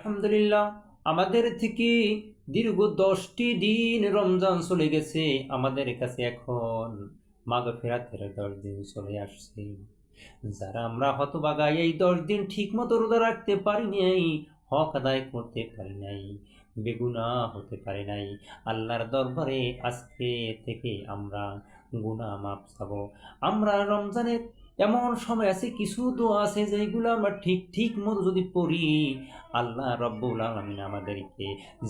আলহামদুলিল্লাহ, আমাদের থেকে দীর্ঘ দশটি দিন রমজান চলে গেছে আমাদের কাছে এখন। মাগ ফেরাতের দশ দিন চলে আসছে। যারা আমরা হতবাগাই এই দশ দিন ঠিক মতো রোজা রাখতে পারি নাই, হক আদায় করতে পারি নাই বেগুনা হতে পারি নাই। আল্লাহর দরবারে আজকে থেকে আমরা গুনাহ মাপ চাবো। আমরা রমজানের এমন সময় আছে, কিছু দোয়া আছে যেগুলো আমরা ঠিক ঠিক মতো যদি পড়ি, আল্লাহ রব্বুল আলমিন আমাদেরকে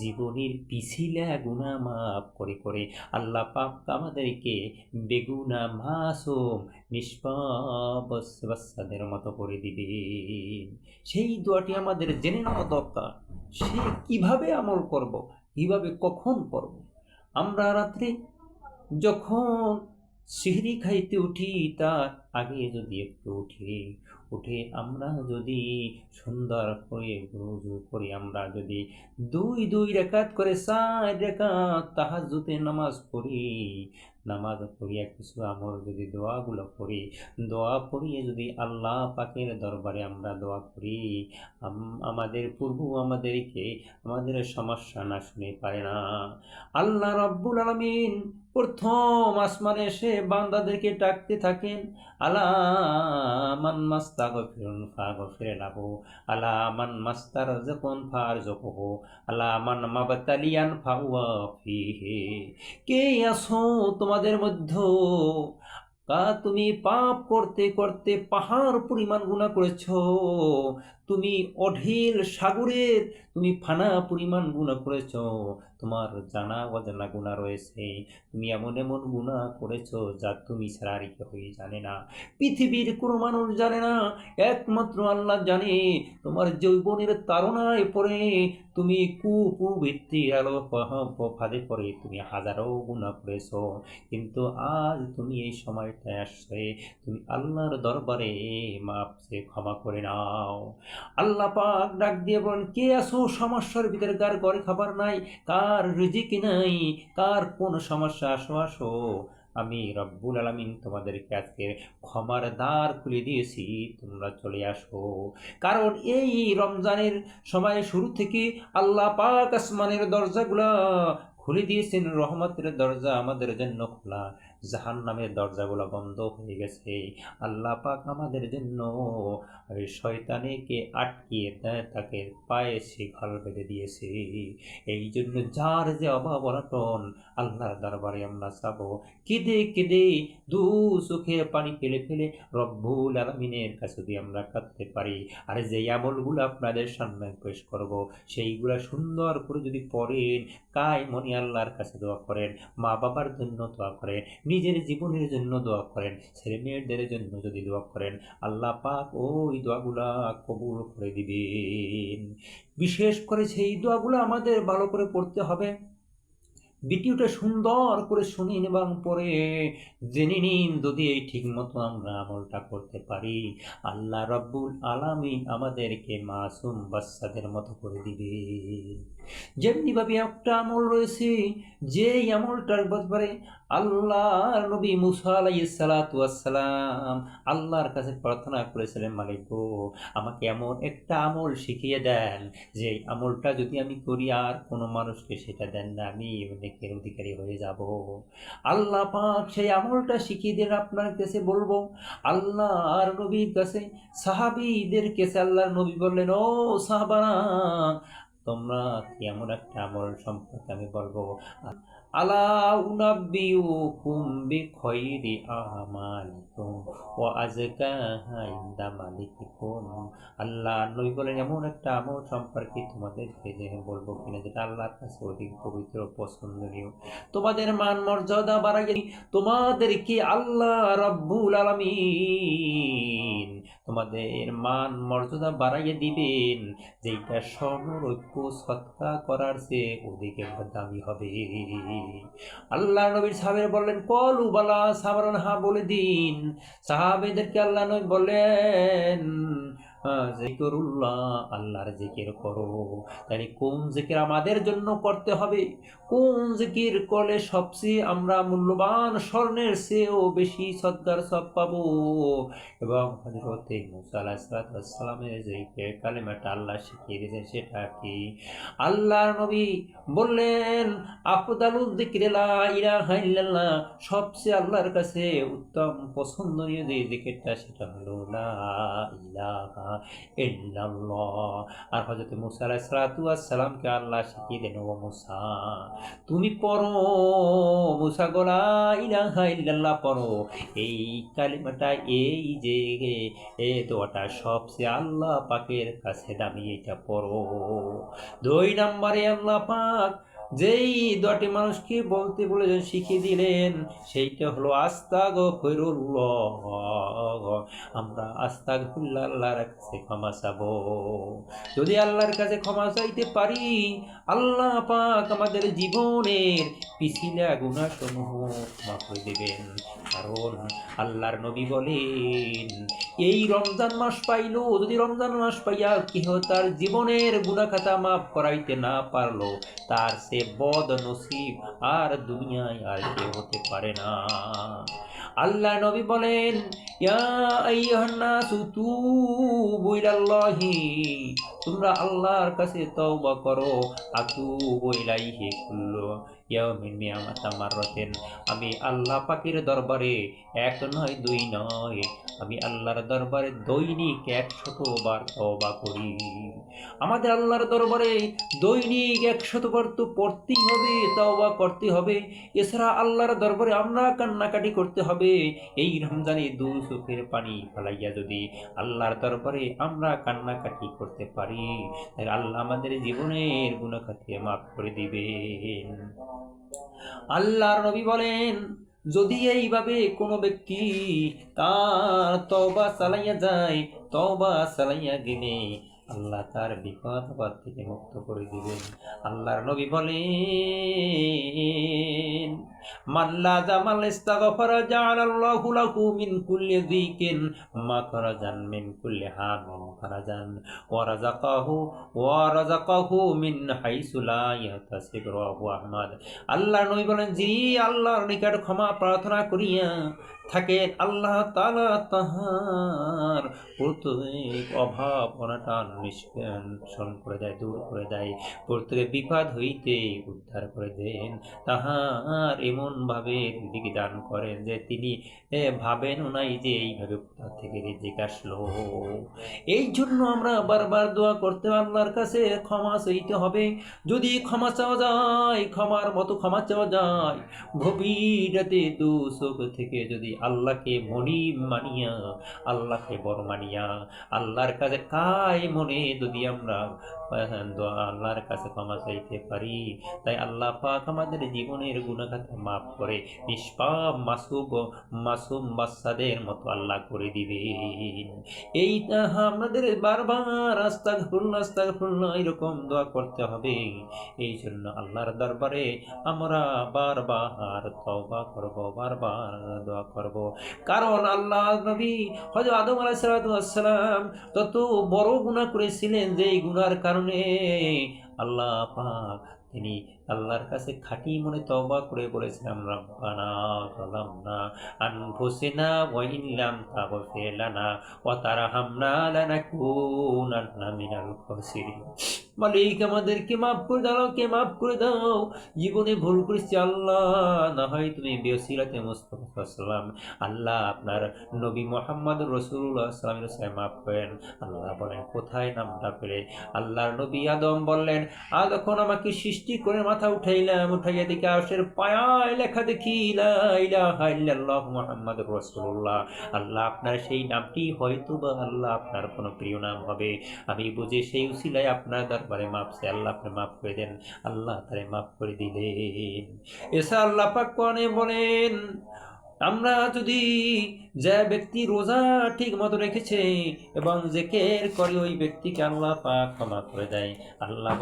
জীবনের পিছিলা গুণা মাফ করে করে। আল্লাহ পাপ আমাদেরকে বেগুনা মাসুম, নিষ্পাপ বাচ্চাদের মতো করে দিবে। সেই দোয়াটি আমাদের জেনে নেওয়া দরকার, সে কীভাবে আমল করব, কীভাবে কখন করব? আমরা রাত্রে যখন সিহরি খাইতে উঠি তার আগে যদি একটু উঠি, উঠে আমরা যদি সুন্দর করে রুজু করি, আমরা যদি দুই দুই রেখাত করে চার রেখাত তাহাজুতে নামাজ পড়ি, নামাজ পড়িয়া কিছু আমল যদি দোয়াগুলো করি, দোয়া পড়িয়ে যদি আল্লাহ পাকের দরবারে আমরা দোয়া করি, আম- আমাদের পূর্ব আমাদেরকে আমাদের সমস্যা না শুনে পারে না। আল্লাহ রব্বুল আলমিন প্রথম আসমানে এসে বান্দাদেরকে ডাকতে থাকেন, আলা মান মাস্তা গফিরুন ফা গফিরে লাহু, আলা মাস্তার যখন ফার জকহু আলা মাবতালিয়ান ফাহুয়া ফিহি। কে আছো তোমাদের মধ্যে? কা তুমি পাপ করতে করতে পাহাড় পরিমাণ গুণা করেছ, তুমি অঢেল সাগরের তুমি ফানা পরিমাণ গুণা করেছ তোমার জানা অজানা গুণা রয়েছে। তুমি এমন এমন গুণা করেছ যা তুমি ছাড়া আর কেউই জানে না। পৃথিবীর কোনো মানুষ জানে না, একমাত্র আল্লাহ জানে। তোমার যৌবনের তাড়নায় পড়ে, তুমি কুপুবৃত্তির আলো ফাঁদে পরে তুমি হাজারো গুণা করেছ। কিন্তু আজ তুমি এই সময়টায় আসছে তুমি আল্লাহর দরবারে মাপ সে ক্ষমা করে নাও। আল্লাহ পাক ডাক দিয়ে বলেন, কে আসো সমস্যার ভিতরে কার ঘরে খাবার নাই? কার রিজিক নাই? কার কোন সমস্যা? আসো আসো। আমি রব্বুল আলমিন তোমাদেরকে আজকে ক্ষমার দ্বার খুলে দিয়েছি। তোমরা চলে আসো। কারণ এই রমজানের সময় শুরু থেকে আল্লাহ পাক আসমানের দরজাগুলা খুলে দিয়েছেন। রহমতের দরজা আমাদের জন্য খোলা। জাহান নামের দরজাগুলো বন্ধ হয়ে গেছে। আল্লাহ পাক আমাদের জন্য ওই শয়তানেকে আটকিয়ে তাকে পায়ে শিখল বেঁধে দিয়েছে। এই জন্য যার যে অভাব অনটন, আল্লাহর দরবারে আমরা যাব কেঁদে কেঁদে, দু চোখের পানি ফেলে ফেলে রব্বুল আলমিনের কাছে দিয়ে আমরা কাঁদতে পারি, আর যে আমলগুলো আপনাদের সামনে পেশ করব, সেইগুলা সুন্দর করে যদি পড়েন কায় মনি আল্লাহর কাছে দোয়া করেন মা বাবার জন্য দোয়া করেন নিজের জীবনের জন্য দোয়া করেন। ছেলে মেয়েদের জন্য যদি দোয়া করেন, আল্লাহ পাক ওই দোয়াগুলা কবুল করে দিবেন। বিশেষ করে সেই দোয়াগুলো আমাদের ভালো করে পড়তে হবে। ভিডিওটা সুন্দর করে শুনিন এবং পরে জেনে নিন যদি এই ঠিক মতো আমরা আমলটা করতে পারি। আল্লাহ রব্বুল আলামিন আমাদেরকে মাসুম বাচ্চাদের মতো করে দিবে। যেমনিভাবে একটা আমল রয়েছে যে আমলটার ব্যাপারে আল্লাহর নবী মুসা আলাইসালাম আল্লাহর কাছে প্রার্থনা করেছিলেন, মালিক আমাকে এমন একটা আমল শিখিয়ে দেন যে আমলটা যদি আমি করি আর কোনো মানুষকে সেটা দেন না, আমি অনেকের অধিকারী হয়ে যাব। আল্লাহ পাক সেই আমলটা শিখিয়ে দেন আপনার কাছে বলব। আল্লাহ আর নবীর কাছে, সাহাবিদের কাছে আল্লাহ নবী বললেন, ও সাহাবারা, তোমরা কেমন একটা আমল সম্পর্কে আমি বলব? আল্লাহ বলেন, এমন একটা সম্পর্কে তোমাদেরকে যে বলব কিনা অধিক পবিত্র তোমাদের মান মর্যাদা বাড়াইয়ে তোমাদেরকে আল্লাহ রব্বুল আলামিন তোমাদের মান মর্যাদা বাড়াইয়ে দিবেন। যেটা স্বর্ণ ঐক্য সত্তা করার চেয়ে ওদিকে দামি হবে। আল্লাহ নবীর সাহেব বললেন, কলু বালা সাবরণ হা বলে দিন। সাহাবেদেরকে আল্লাহ নবী বললেন আল্লাহর জিকির করো। তাহলে কোন জিকির আমাদের জন্য করতে হবে? কোন জিকির করলে সবচেয়ে আমরা মূল্যবান স্বর্ণের বেশি সদ্গার সব এবং হজরতে যে কালেমাটা আল্লাহ শিখিয়ে সেটা কি? আল্লাহর নবী বললেন, আফদালুল যিকরিলা ইলাহা ইল্লাল্লাহ। সবচেয়ে আল্লাহর কাছে উত্তম পছন্দনীয় যে জিকিরটা, সেটা হলো লা ইলাহা আর হযরত মুসা আলাইহিস সালাতু আল্লাহ শিখিয়ে দেন, ও মুসা, তুমি পড়ো, মুসা গোলা ইলাহা ইল্লাল্লাহ পড়ো। এই কালিমাটা, এই যে এ দোয়াটা সবচেয়ে আল্লাহ পাকের কাছে দামি, এটা পড়ো। দুই নম্বরে আল্লাহ পাক যেই দোয়াটি মানুষকে বলতে বলেছেন, শিখিয়ে দিলেন, সেইটা হলো আস্তাগ ফিরুল্লাহ আমরা আস্তাগ আল্লাহর কাছে ক্ষমা চাবো। যদি আল্লাহর কাছে ক্ষমা চাইতে পারি, আল্লাহ পাক আমাদের জীবনের পিছিলা গুণাসমূহ ক্ষমা করে দেবেন। কারণ আল্লাহর নবী বলেন, এই রমজান মাস পাইলো, যদি রমজান মাস পাইয়া কেহ তার জীবনের গুণাখাতা মাফ করাইতে না পারল, তার সে বদ নসিব আর দুনিয়ায় আর কেউ হতে পারে না। আল্লাহ নবী বলেন তোমরা আল্লাহর কাছে তওবা করো আতু বইলাই কুল্লু মিয়ামাতা মাররাতিন আমি আল্লাহ পাকের দরবারে এক নয়, দুই নয়। আমি আল্লাহর দরবারে দৈনিক একশত বার তওবা করি। আমাদের আল্লাহর দরবারে দৈনিক একশত বার তো পড়তেই হবে, তওবা করতে হবে। এছাড়া আল্লাহর দরবারে আমরা কান্নাকাটি করতে হবে। এই রমজানে দু চোখের পানি ফেলাইয়া যদি আল্লাহর দরবারে আমরা কান্নাকাটি করতে পারি তাই আল্লাহ আমাদের জীবনের গুণাখাতে মাফ করে দিবেন। আল্লাহর নবী বলেন যদি এইভাবে কোনো ব্যক্তি তার তবা চালাইয়া যায় তবা চালাইয়া গেলে আল্লাহ তার বিপদ আপদ থেকে মুক্ত করে দিবেন। আল্লাহর নবী বলেন মাল্লা জামাল ইস্তাগফারা জাআলাল্লাহু লাহু মিন কুল্লি যিকিন মাখরাজান মিন কুল্লি হামিন ফারাজান ওয়া রাযাকাহু ওয়া রাযাকাহু মিন হাইসু লা ইয়াহতাসিব রাহু আহমদ। আল্লাহর নবী বলেন যিনি আল্লাহর নিকট ক্ষমা প্রার্থনা করিয়া থাকেন আল্লাহ তালা তাহার। প্রত্যেক অভাব অনাটন নিষ্কাশন করে দেয়, দূর করে দেয়। প্রত্যেক বিপদ হইতে উদ্ধার করে দেন। তাহার এমনভাবে দিকে দান করেন যে তিনি ভাবেন নাই যে এইভাবে কোথা থেকে রেজেক আসলো। এই জন্য আমরা বারবার দোয়া করতে আল্লাহর কাছে ক্ষমা চাইতে হবে। যদি ক্ষমা চাওয়া যায়, ক্ষমার মতো ক্ষমা চাওয়া যায় গভীর রাতে দু থেকে যদি আল্লাহকে মনি মানিয়া, আল্লাহকে বড় মানিয়া। আল্লাহর কাছে কাই মনে যদি আমরা আল্লাহর কাছে ক্ষমা চাইতে পারি, তাই আল্লাহ পাক আমাদের জীবনের গুণাখাতা মাফ করে, নিষ্পাপ মাসুব মাসুম বাচ্চাদের মতো আল্লাহ করে দিবেন। এই আমাদের বারবার আস্তা ফুল্লা আস্তা ফুল্লা এরকম দোয়া করতে হবে। এই জন্য আল্লাহর দরবারে আমরা বারবার তওবা করব, বারবার দোয়া করব। কারণ আল্লাহ নবী হজ আদম আলাইসালাম সালাম তত বড় গুণা করেছিলেন যে এই গুনার কারণে আল্লাহ পাক তিনি আল্লাহর কাছে খাঁটি মনে তওবা করে বলেছিলাম, রব্বানা আনফুসিনা ওয়া তারহামনা মিনাল খাসিরিন. মালিক, আমাদেরকে মাফ করে দাও কে মাফ করে দাও। জীবনে ভুল করেছি, আল্লাহ। না হয় তুমি মুস্তফা সাল্লাম আল্লাহ আপনার নবী মোহাম্মদ রসুল্লাহ সাল্লামের সাথে মাফ করেন। আল্লাহ বলেন, কোথায় নামটা পেলে? আল্লাহর নবী আদম বললেন, আ যখন আমাকে সৃষ্টি করে মাথা উঠাইলাম, উঠাইয়া দিকে আশের পায়ায় লেখা দেখি মুহাম্মদ রসুল্লাহ আল্লাহ, আপনার সেই নামটি হয়তো বা আল্লাহ আপনার কোনো প্রিয় নাম হবে। আমি বুঝে সেই উসিলায় আপনার দরবারে মাপ সে আল্লাহ আপনি মাফ করে দেন। আল্লাহ তারে মাফ করে দিলেন। এসা আল্লাহ পাক বলেন, আমরা যদি যে ব্যক্তি রোজা ঠিক মতো রেখেছে এবং জেকের করে ওই ব্যক্তিকে আল্লাহ ক্ষমা করে দেয়। আল্লাহ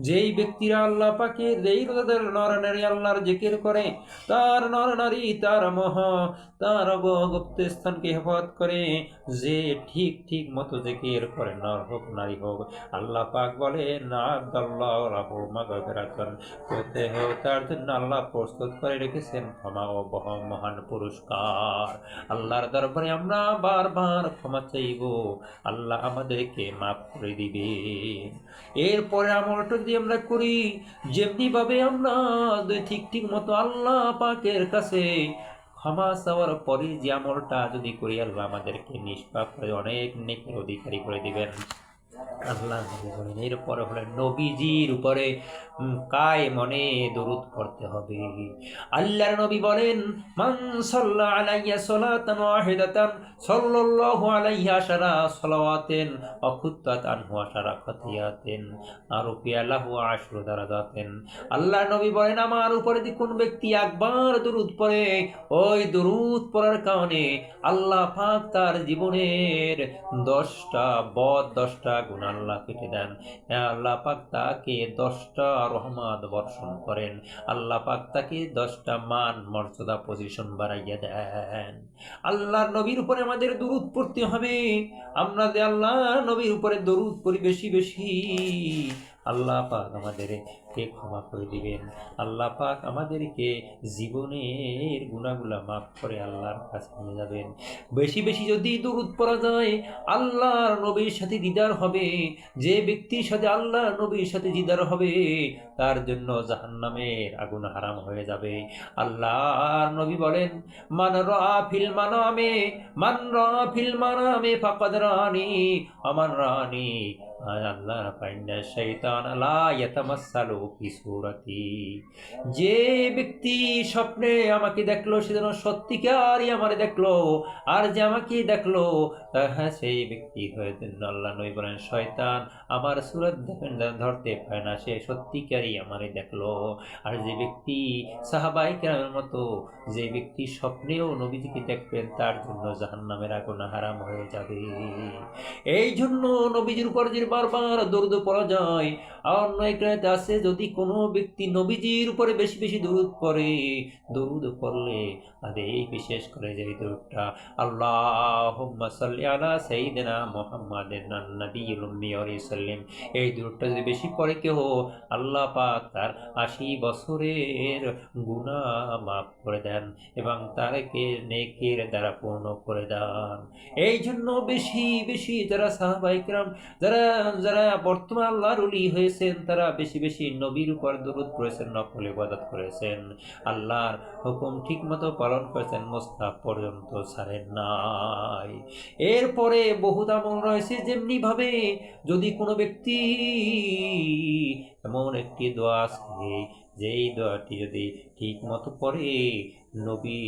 যেই ব্যক্তিরা আল্লাহ পাকের এই রোজাদার নরনারী আল্লাহর জিকির করে, তার নরনারী তার মহ তার গুপ্ত স্থানকে হেফাজত করে যে ঠিক ঠিক মতো জিকির করে। নর হোক নারী হোক, আল্লাহ পাক বলে না তার জন্য আল্লাহ প্রস্তুত করে রেখেছেন, ক্ষমা ও বহ, মহান পুরস্কার। আল্লাহর দরবারে আমরা বারবার ক্ষমা চাইব। আল্লাহ আমাদেরকে মাফ করে দিবে এরপরে আমলটা যদি আমরা করি যেমনি ভাবে আমরা ঠিক ঠিক মতো আল্লাহ পাকের কাছে ক্ষমা চাওয়ার পরে যে আমলটা যদি করি আমাদেরকে নিষ্পাপ করে, অনেক নেকের অধিকারী করে দিবেন। আল্লাহ নবী বলেন এরপরে হলেন নবীজির উপরে কায় মনে দরুদ পড়তে হবে। আল্লাহর নবী বলেন, মান সাল্লা আলাইয়া সালাতান ওয়াহিদাতান, সাল্লাল্লাহু আলাইহি আশারা সালাওয়াতিন অখুত্তাত আনহু আশারা খাতিয়াতিন, আর লাহু আশরু দারাজাতিন। আল্লাহর নবী বলেন, আমার উপরে যদি কোন ব্যক্তি একবার দরুদ পড়ে, ওই দরুদ পড়ার কারণে আল্লাহ পাক তার জীবনের দশটা বদ, দশটা গুণ আল্লাহ কেটে দেন। আল্লাহ পাক তাকে দশটা রহমত বর্ষণ করেন। আল্লাহ পাক তাকে দশটা মান মর্যাদা পজিশন বাড়াইয়া দেন। আল্লাহর নবীর উপরে আমাদের দরুদ পড়তে হবে। আমরা যে আল্লাহ নবীর উপরে দরুদ পড়ি বেশি বেশি আল্লাহ পাক আমাদেরকে ক্ষমা করে দিবেন। আল্লাহ পাক আমাদেরকে জীবনের গুণাগুলা মাফ করে আল্লাহর কাছে নিয়ে যাবেন। বেশি বেশি যদি দরুদ পড়া যায়, আল্লাহর নবীর সাথে দিদার হবে। যে ব্যক্তির সাথে আল্লাহর নবীর সাথে দিদার হবে, তার জন্য জাহান্নামের আগুন হারাম হয়ে যাবে। আল্লাহর নবী বলেন, মান রা ফিল মানামে, মান রা ফিল মানামে ফাকাদ রানি আমার রানি আল্লাহ সূরাতি যে ব্যক্তি স্বপ্নে আমাকে দেখল, সে যেন সত্যিকারই আমারে দেখল, আর যে আমাকে দেখল হ্যাঁ সেই ব্যক্তি হয়ে আল্লাহ নবী বলেন, শয়তান আমার সুরত ধরতে পারে না, সে সত্যিকারই আমারে দেখল। আর যে ব্যক্তি সাহাবাই কেরামের মতো, যে ব্যক্তি স্বপ্নেও নবীজিকে দেখবেন, তার জন্য জাহান্নামের আগুন হারাম হয়ে যাবে। এই জন্য নবীজির উপর যে বারবার দরুদ পড়া যায়। আর অন্য একরাতে আছে যদি কোনো ব্যক্তি নবীজির উপরে বেশি বেশি দরুদ পড়ে, দরুদ পড়লে এই বিশেষ করে দরুদটা আল্লাহ সাল্লি আলা সাইয়্যিদিনা মুহাম্মাদিন নবীল উম্মি ওয়া সাল্লিম। এই দরুদটা যদি বেশি পড়ে কেউ, আল্লাহ পাক তার আশি বছরের গুনাহ মাফ করে দেন এবং তারকে নেকের দ্বারা পূর্ণ করে দেন। এই জন্য বেশি বেশি যারা সাহাবাইকরাম যারা যারা বর্তমান আল্লাহর উলি হয়েছেন, তারা বেশি বেশি নবীর উপর দরুদ করেছেন নকল ইবাদত করেছেন। আল্লাহর হুকুম ঠিক মতো পালন করেছেন মোস্তাক পর্যন্ত ছাড়েন নাই। এরপরে বহুত আমল রয়েছে যেমনি ভাবে যদি কোনো ব্যক্তি এমন একটি দোয়া আছে যেই দোয়াটি যদি ঠিক মতো পড়ে নবী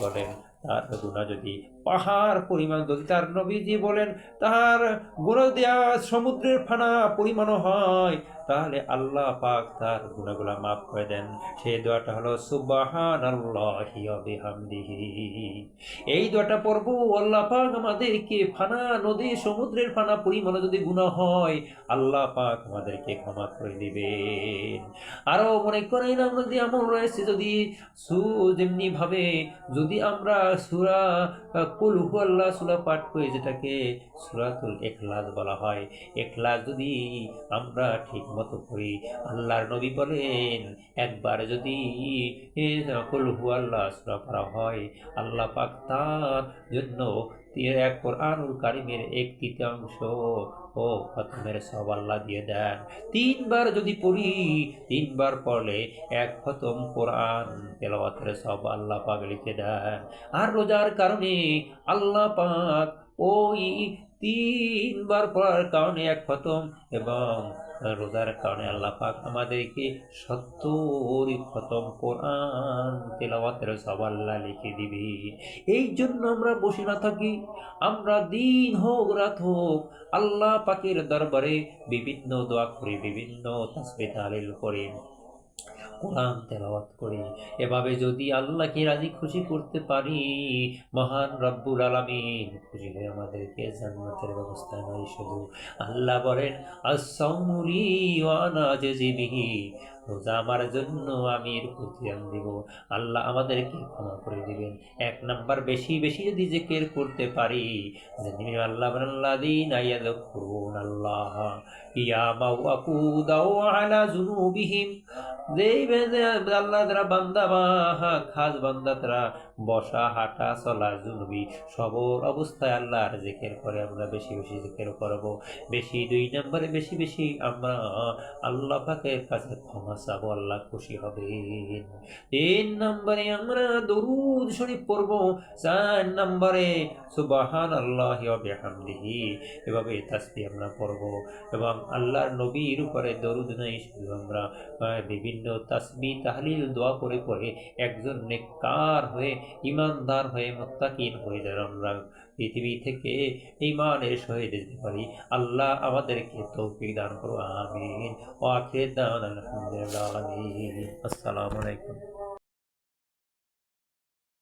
বলেন, তার গুণা যদি পাহাড় পরিমাণ, যদি তার নবীজি বলেন তাহার গুণা দেয়া সমুদ্রের ফানা পরিমাণও হয় তাহলে আল্লাহ পাক তার গুণাগুলা মাফ করে দেন। সেই দোয়াটা হলো সুবাহান এই দোয়াটা পড়ব, আল্লাহ পাক আমাদেরকে ফানা নদী, সমুদ্রের ফানা পরিমাণে যদি গুণা হয়, আল্লাহ পাক আমাদেরকে ক্ষমা করে দিবেন। আরও মনে করেন আমরা যদি এমন রয়েছে, যদি সু যেমনি ভাবে, যদি আমরা সুরা কুল হু আল্লাহ সুরা পাঠ করি, যেটাকে সুরাতুল এখলাস বলা হয়। এখলাস যদি আমরা ঠিক মতো করি। আল্লাহর নবী বলেন, একবার যদি এ কুল হু আল্লাহ সুরা পড়া হয়, আল্লাহ পাক তার জন্য এক কোরআনুল কারিমের এক তৃতীয়াংশ ও খতমের সব আল্লাহ দিয়ে দেন। তিনবার যদি পড়ি, তিনবার পড়লে এক খতম কোরআন তেলাওয়াতের সব আল্লাহ পাক লিখে দেন। আর রোজার কারণে আল্লাহ পাক ওই তিনবার পড়ার কারণে এক খতম এবং রোজার কারণে আল্লাহ পাক আমাদেরকে সত্তর খতম কোরআন, তেলাওয়াতের সব লিখে দিবি। এই জন্য আমরা বসে না থাকি। আমরা দিন হোক, রাত হোক, আল্লাহ পাকের দরবারে বিভিন্ন দোয়া করি, বিভিন্ন তাসবিহ তাহলিল করি। কোরআন তেলাওয়াত করি। এভাবে যদি আল্লাহকে রাজি খুশি করতে পারি, মহান রব্বুর আলামিন খুশি হয়ে আমাদেরকে জান্নাতের ব্যবস্থা নয় শুধু। আল্লাহ বলেন আসামুলি ওয়ানা রোজা আমার জন্য আমি এর প্রতিদান দিব। আল্লাহ আমাদেরকে ক্ষমা করে দিবেন। এক নাম্বার বেশি বেশি যদি জেকের করতে পারি আল্লাহ আল্লাহ দিন আয়াদ করুন আল্লাহ ইয়ামা ওয়াকুদাও আলা জুনুবিহিম দেখবে যে আল্লাহ তারা বান্দা বা খাস বান্দা, তারা বসা, হাঁটা, চলা জুনবি সবর অবস্থায় আল্লাহর জেকের করে আমরা বেশি বেশি জেকের করব। বেশি দুই নম্বরে বেশি বেশি আমরা আল্লাহ পাকের কাছে ক্ষমা চাবো, আল্লাহ খুশি হবে তিন নম্বরে আমরা দরুদ শরীফ পড়ব, চার নম্বরে সুবাহান আল্লাহ বিহামদিহি এভাবে তাসবি আমরা পড়ব এবং আল্লাহর নবীর উপরে দরুদ নাই শুধু আমরা বিভিন্ন তাসবি, তাহলিল, দোয়া করে করে একজন নেককার হয়ে ইমানদার হয়ে মোত্তাকিন হয়ে যেন আমরা। পৃথিবী থেকে ইমানের সহিত যেতে পারি। আল্লাহ আমাদেরকে তৌফিক দান করো আমিন। ওয়াখির দাওয়ানা আলহামদুলিল্লাহ আসসালামু আলাইকুম।